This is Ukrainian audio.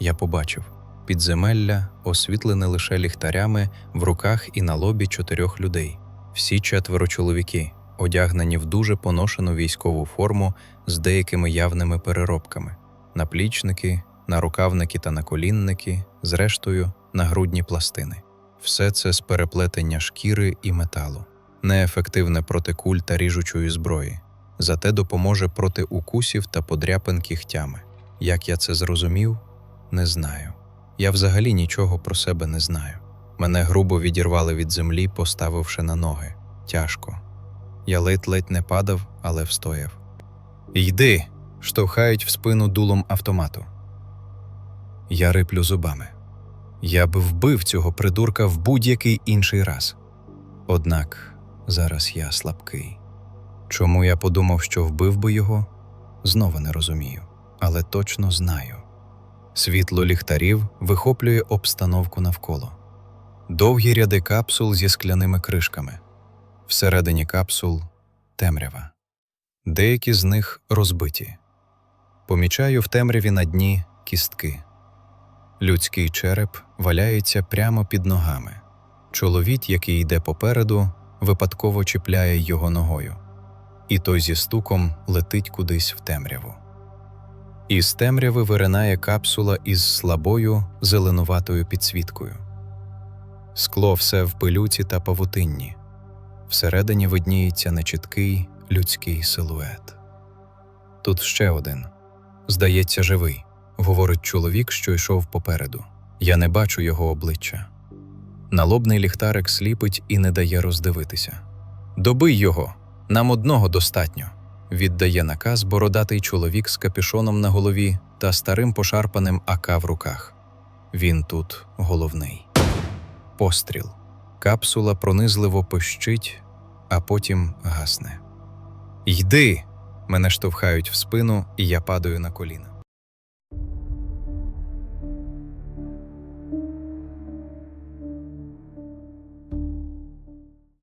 я побачив підземелля, освітлене лише ліхтарями в руках і на лобі чотирьох людей. Всі четверо чоловіки, одягнені в дуже поношену військову форму з деякими явними переробками: наплічники, нарукавники та наколінники, зрештою, нагрудні пластини. Все це з переплетення шкіри і металу, неефективне проти куль та ріжучої зброї, зате допоможе проти укусів та подряпин кігтями. Як я це зрозумів, не знаю. Я взагалі нічого про себе не знаю. Мене грубо відірвали від землі, поставивши на ноги. Тяжко. Я ледь-ледь не падав, але встояв. Йди. штовхають в спину дулом автомату. Я риплю зубами. Я би вбив цього придурка в будь-який інший раз. Однак зараз я слабкий. Чому я подумав, що вбив би його? Знову не розумію, але точно знаю. Світло ліхтарів вихоплює обстановку навколо. Довгі ряди капсул зі скляними кришками. Всередині капсул темрява. Деякі з них розбиті. Помічаю в темряві на дні кістки. Людський череп валяється прямо під ногами. Чоловік, який йде попереду, випадково чіпляє його ногою, і той зі стуком летить кудись в темряву. Із темряви виринає капсула із слабою зеленуватою підсвіткою. Скло все в пилюці та павутинні. Всередині видніється нечіткий людський силует. Тут ще один. Здається, живий, говорить чоловік, що йшов попереду. Я не бачу його обличчя. Налобний ліхтарик сліпить і не дає роздивитися. Добий його, нам одного достатньо. Віддає наказ бородатий чоловік з капішоном на голові та старим пошарпаним АК в руках. Він тут головний. Постріл. Капсула пронизливо пищить, а потім гасне. Йди! Мене штовхають в спину, і я падаю на коліна.